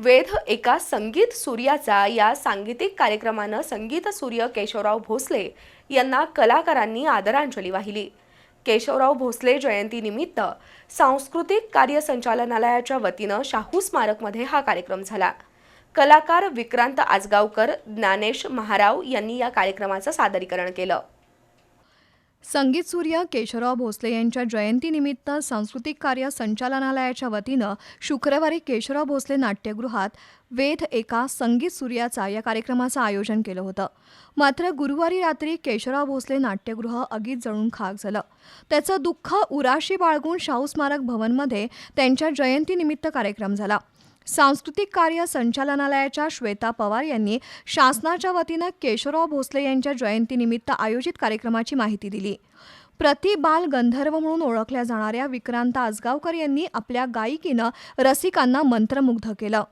वेध एका संगीत सूर्याचा या सांगीतिक कार्यक्रमानं संगीत सूर्य केशवराव भोसले यांना कलाकारांनी आदरांजली वाहिली. केशवराव भोसले जयंतीनिमित्त सांस्कृतिक कार्य संचालनालयाच्या वतीनं शाहू स्मारकमध्ये हा कार्यक्रम झाला. कलाकार विक्रांत आजगावकर ज्ञानेश महाराव यांनी या कार्यक्रमाचं सादरीकरण केलं. संगीत सूर्य केशवराव भोसले यांच्या जयंतीनिमित्त सांस्कृतिक कार्य संचालनालयाच्या वतीनं शुक्रवारी केशवराव भोसले नाट्यगृहात वेध एका संगीत सूर्याचा या कार्यक्रमाचं आयोजन केलं होतं. मात्र गुरुवारी रात्री केशवराव भोसले नाट्यगृह अगीत जळून खाक झालं. त्याचं दुःख उराशी बाळगून शाहू स्मारक भवनमध्ये त्यांच्या जयंतीनिमित्त कार्यक्रम झाला. सांस्कृतिक कार्य संचालनालयाच्या श्वेता पवार यांनी शासनाच्या वतीनं केशवराव भोसले यांच्या जयंतीनिमित्त आयोजित कार्यक्रमाची माहिती दिली. प्रति बाल गंधर्व म्हणून ओळखल्या जाणाऱ्या विक्रांत आजगावकर यांनी आपल्या गायिकीनं रसिकांना मंत्रमुग्ध केलं.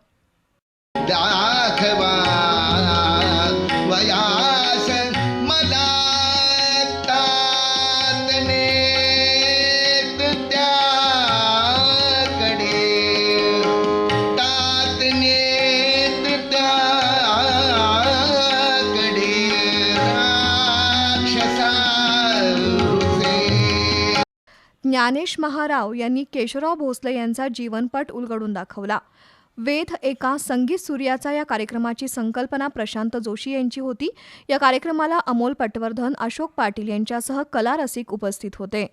ज्ञानेश महाराव यांनी केशवराव भोसले यांचा जीवनपट उलगडून दाखवला. वेध एका संगीत सूर्याचा या कार्यक्रमाची संकल्पना प्रशांत जोशी यांची होती. या कार्यक्रमाला अमोल पटवर्धन अशोक पाटील यांच्यासह कला रसिक उपस्थित होते.